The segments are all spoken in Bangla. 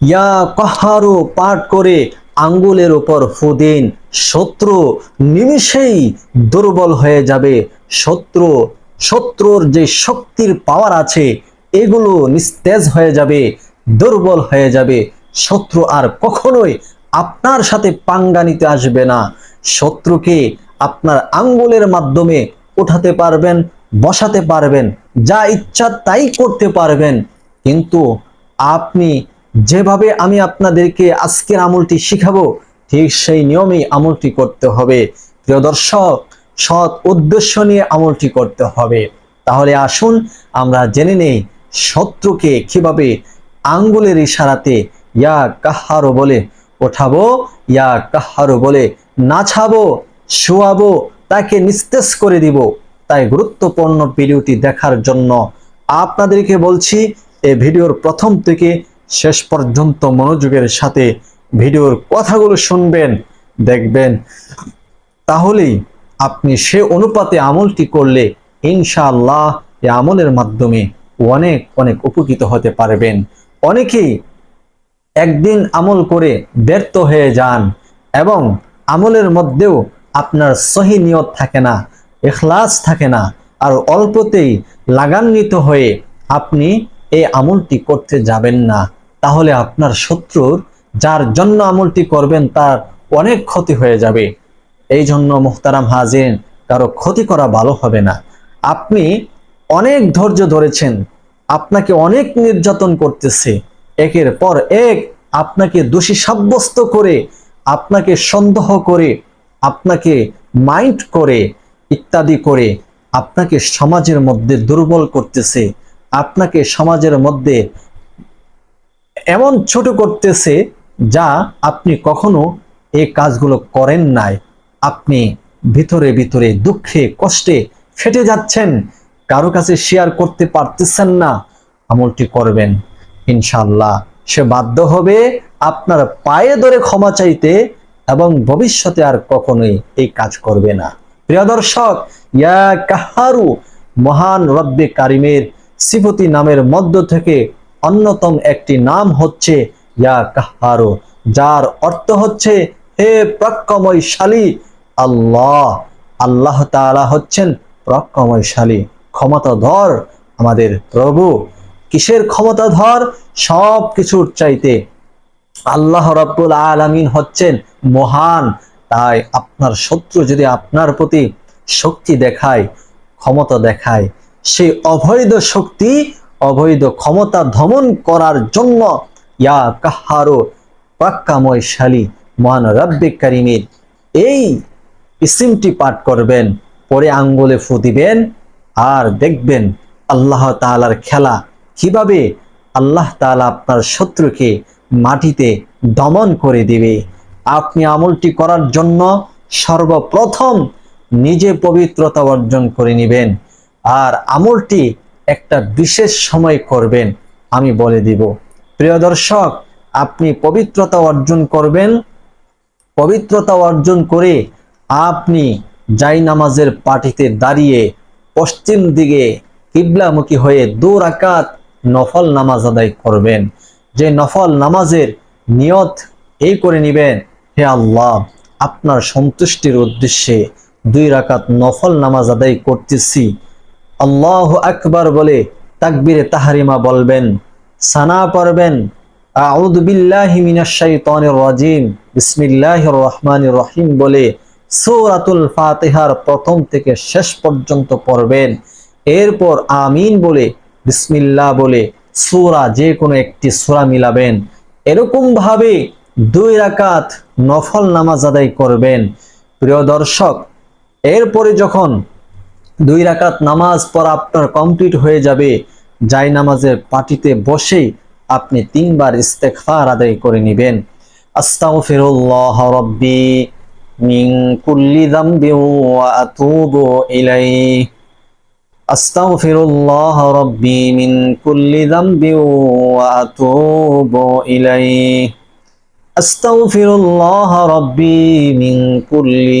ইয়া কাহারু, পাঠ করে আঙ্গুলের উপর ফুদিন শত্রু নিমিষেই দুর্বল হয়ে যাবে। শত্রু, শত্রুর যে শক্তির পাওয়ার আছে, এগুলো নিস্তেজ হয়ে যাবে, দুর্বল হয়ে যাবে। শত্রু আর কখনোই আপনার সাথে পাঙ্গা নিতে আসবে না। শত্রুকে আপনার আঙ্গুলের মাধ্যমে উঠাতে পারবেন, বসাতে পারবেন, যা ইচ্ছা তাই করতে পারবেন। কিন্তু আপনি যেভাবে আমি আপনাদেরকে আজকের আমলটি শিখাবো, ঠিক সেই নিয়মেই আমলটি করতে হবে। প্রিয় দর্শক, সৎ উদ্দেশ্য নিয়ে আমলটি করতে হবে। তাহলে আসুন আমরা জেনে নেই শত্রুকে কীভাবে আঙ্গুলের ইশারাতে ইয়া কাহারো বলে ওঠাবো, ইয়া কাহারো বলে নাছাবো শোয়াবো, তাকে নিস্তেজ করে দিব। তাই গুরুত্বপূর্ণ ভিডিওটি দেখার জন্য আপনাদেরকে বলছি এই ভিডিওর প্রথম থেকে শেষ পর্যন্ত মনোযোগের সাথে ভিডিওর কথাগুলো শুনবেন, দেখবেন। তাহলেই আপনি সে অনুপাতে আমলটি করলে ইনশাআল্লাহ এ আমলের মাধ্যমে অনেক অনেক উপকৃত হতে পারবেন। অনেকেই একদিন আমল করে ব্যর্থ হয়ে যান এবং আমলের মধ্যেও আপনার সহি নিয়ত থাকে না, এখলাস থাকে না আর অল্পতেই লাগান্বিত হয়ে আপনি এই আমলটি করতে যাবেন না। তাহলে আপনার শত্রুর, যার জন্য আমলটি করবেন তার অনেক ক্ষতি হয়ে যাবে। এই জন্য মুহতারাম হাজিন কারও ক্ষতি করা ভালো হবে না। আপনি অনেক ধৈর্য ধরেছেন, আপনাকে অনেক নির্যাতন করতেছে। একের পর এক আপনাকে দোষী সাব্যস্ত করে, আপনাকে সন্দেহ করে, আপনাকে মাইন্ড করে, ইত্যাদি করে আপনাকে সমাজের মধ্যে দুর্বল করতেছে। আপনাকে সমাজের মধ্যে এমন ছোট করতেছে যা আপনি কখনো এই কাজগুলো করেন নাই। আপনি ভিতরে ভিতরে দুঃখে, কষ্টে ফেটে যাচ্ছেন। কারও কাছে শেয়ার করতে পারতেছেন না। আমলটি করবেন। ইনশাল্লাহ সে বাধ্য হবে আপনার পায়ে ধরে ক্ষমা চাইতে এবং ভবিষ্যতে আর কখনোই এই কাজ করবে না। প্রিয় দর্শক, ইয়া কাহারু মহান রব্বে কারিমের সিফতি নামের মধ্য থেকে অন্যতম একটি নাম হচ্ছে ইয়া কাহারু, যার অর্থ হচ্ছে, হে প্রক্ষময়শালী আল্লাহ। আল্লাহ তাআলা হচ্ছেন প্রক্ষময়শালী ক্ষমতাধর আমাদের প্রভু। কিসের ক্ষমতাধর? সব কিছুর চাইতে। আল্লাহ রাব্বুল আলামিন হচ্ছেন মহান, তাই আপনার শত্রু যদি আপনার প্রতি শক্তি দেখায়, ক্ষমতা দেখায়, সেই অবৈধ শক্তি অবৈধ ক্ষমতা ধমন করার জন্য ইয়া কাহারো পাক্কাময়শালী মহান রব্বে কারিমের এই ইসিমটি পাঠ করবেন, পরে আঙ্গুলে ফু দিবেন আর দেখবেন আল্লাহ তাআলার খেলা কীভাবে আল্লাহ তাআলা আপনার শত্রুকে মাটিতে দমন করে দিবে। আপনি আমলটি করার জন্য সর্বপ্রথম নিজে পবিত্রতা অর্জন করে নেবেন আর আমলটি একটা বিশেষ সময় করবেন, আমি বলে দিব। প্রিয় দর্শক, আপনি পবিত্রতা অর্জন করবেন। পবিত্রতা অর্জন করে আপনি জাই নামাজের পাটিতে দাঁড়িয়ে পশ্চিম দিকে কিবলামুখী হয়ে দু রাকাত নফল নামাজ আদায় করবেন। যে নফল নামাজের নিয়ত এই করে নিবেন, হে আল্লাহ, আপনার সন্তুষ্টির উদ্দেশ্যে দুই রাকাত নফল নামাজ আদায় করতেছি। আল্লাহ আকবার বলে তাকবিরে তাহারিমা বলবেন, সানা রাজিম, বিসমিল্লাহির রহমানির রহিম বলে ফাতিহার প্রথম থেকে শেষ পর্যন্ত এরপর আমিন বলে বলে সূরা যে কোনো একটি সূরা মিলাবেন। এরকম ভাবে দুই রাকাত নফল নামাজ আদায় করবেন। প্রিয় দর্শক, এরপরে যখন দুই রাকাত নামাজ পড়া আপনার কমপ্লিট হয়ে যাবে। যাই নামাজের পাটিতে বসেই আপনি তিনবার ইস্তেগফার আদায় করে নেবেন। আস্তাগফিরুল্লাহ রাব্বি মিন কুল্লি যামবি ওয়া আতুবু ইলাইহি। আস্তাগফিরুল্লাহ রাব্বি মিন কুল্লি যামবি ওয়া আতুবু ইলাইহি। আস্তাগফিরুল্লাহ রাব্বি মিন কুল্লি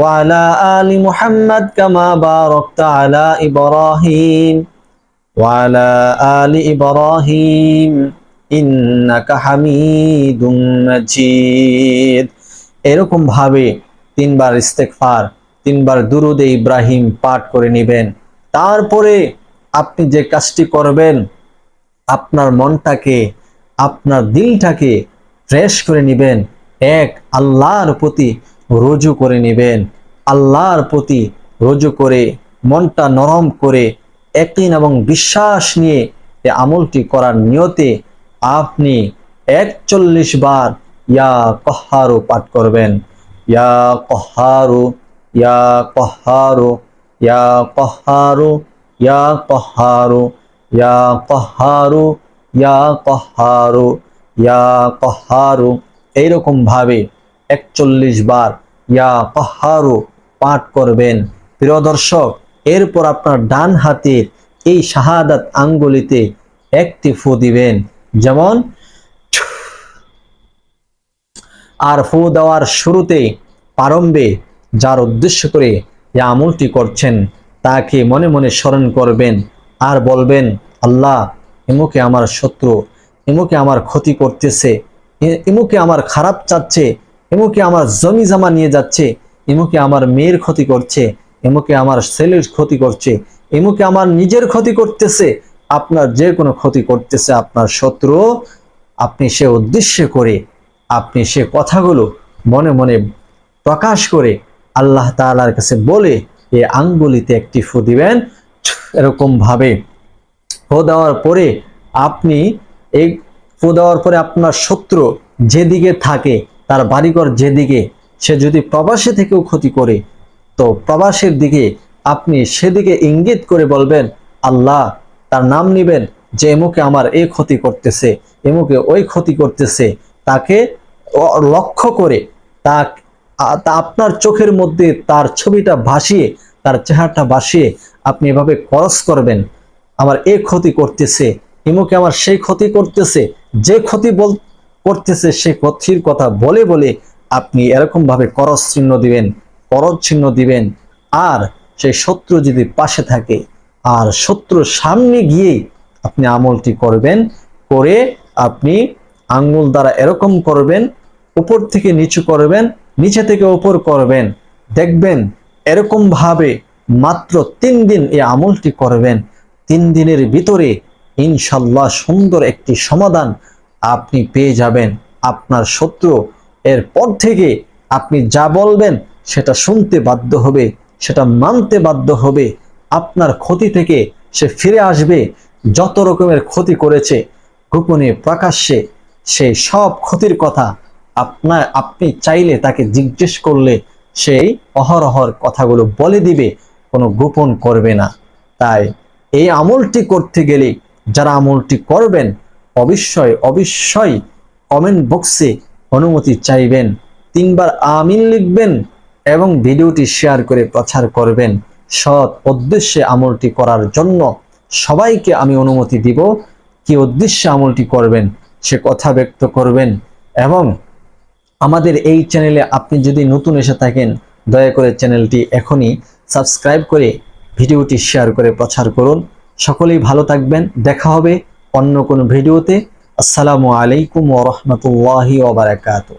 وعلى آل محمد كما باركت على إبراهيم وعلى آل إبراهيم إنك حميد مجيد এরকম ভাবে তিনবার ইস্তেকফার তিনবার দুরুদে ইব্রাহিম পাঠ করে নেবেন তারপরে আপনি যে কাজটি করবেন আপনার মনটাকে আপনার দিলটাকে ফ্রেশ করে নেবেন এক আল্লাহর প্রতি রুজু করে নেবেন। আল্লাহর প্রতি রুজু করে, মনটা নরম করে, একদিন এবং বিশ্বাস নিয়ে এ আমলটি করার নিয়তে আপনি একচল্লিশ বার ইয়া কহারু পাঠ করবেন। ইয়া কহারু ইয়া কহারু ইয়া কহারু ইয়া কহারু ইয়া কহারু ইয়া কহারু ইয়া কহারু। এইরকম ভাবে একচল্লিশ বার ইয়া কহারু পাঠ করবেন। প্রিয় দর্শক, এরপর আপনার ডান হাতের এই শাহাদাত আঙ্গুলিতে একটি ফু দিবেন। যেমন, আর ফু দেওয়ার শুরুতে প্রারম্ভে যার উদ্দেশ্য করে এই আমলটি করছেন, তাকে মনে মনে স্মরণ করবেন আর বলবেন, আল্লাহ, এমুকে আমার শত্রু, এমুকে আমার ক্ষতি করতেছে এমুকে আমার খারাপ চাচ্ছে এমুকে আমার জমি জামা নিয়ে যাচ্ছে, এমুকে আমার মেয়ের ক্ষতি করছে, এমুকে আমার ছেলের ক্ষতি করছে, এমুকে আমার নিজের ক্ষতি করতেছে, আপনার যে কোনো ক্ষতি করতেছে আপনার শত্রু, আপনি সে উদ্দেশ্য করে, আপনি সে কথাগুলো মনে মনে প্রকাশ করে আল্লাহ তাআলার কাছে বলে এ আঙ্গুলিতে একটি ফু দিবেন। এরকম ভাবে ফু দেওয়ার পরে আপনি এই ফু দেওয়ার পরে আপনার শত্রু যেদিকে থাকে তার বাড়িঘর যেদিকে সে যদি প্রবাসী থেকেও ক্ষতি করে, তো প্রবাসের দিকে আপনি সেদিকে ইঙ্গিত করে বলবেন, আল্লাহ, তার নাম নিবেন যে এমুকে আমার এই ক্ষতি করতেছে এমুকে ওই ক্ষতি করতেছে। তাকে লক্ষ্য করে তা আপনার চোখের মধ্যে তার ছবিটা ভাসিয়ে, তার চেহারাটা ভাসিয়ে আপনি এভাবে করস করবেন, আমার এ ক্ষতি করতেছে ইমুকে আমার সেই ক্ষতি করতেছে, যে ক্ষতি বল করতেছে সে ক্ষতির কথা বলে বলে আপনি এরকম ভাবে করস চিহ্ন দিবেন করজ চিহ্ন দিবেন, আর সেই শত্রু যদি পাশে থাকে, আর শত্রুর সামনে গিয়ে আপনি আমলটি করবেন, করে আপনি আঙ্গুল দ্বারা এরকম করবেন, উপর থেকে নিচু করবেন, নিচে থেকে উপর করবেন, দেখবেন এরকম ভাবে মাত্র তিন দিন এই আমলটি করবেন, তিন দিনের ভিতরে ইনশাল্লাহ সুন্দর একটি সমাধান আপনি পেয়ে যাবেন আপনার শত্রু। এরপর থেকে আপনি যা বলবেন সেটা শুনতে বাধ্য হবে, সেটা মানতে বাধ্য হবে। আপনার ক্ষতি থেকে সে ফিরে আসবে, যত রকমের ক্ষতি করেছে, গোপনে প্রকাশ্যে সে সব ক্ষতির কথা আপনার, আপনি চাইলে তাকে জিজ্ঞেস করলে সেই অহরহর কথাগুলো বলে দিবে, কোনো গোপন করবে না। তাই এই আমলটি করতে গেলে যারা আমলটি করবেন অবশ্যই অবশ্যই কমেন্ট বক্সে অনুমতি চাইবেন। তিনবার আমিন লিখবেন এবং ভিডিওটি শেয়ার করে প্রচার করবেন। সৎ উদ্দেশ্যে আমলটি করার জন্য সবাইকে আমি অনুমতি দিব। কি উদ্দেশ্যে আমলটি করবেন, সে কথা ব্যক্ত করবেন এবং আমাদের এই চ্যানেলে আপনি যদি নতুন এসে থাকেন, দয়া করে চ্যানেলটি এখনই সাবস্ক্রাইব করে ভিডিওটি শেয়ার করে প্রচার করুন। সকলেই ভালো থাকবেন। দেখা হবে অন্য কোনো ভিডিওতে আসসালামু আলাইকুম ওরহমতুল্লাহি ওবরাকাতু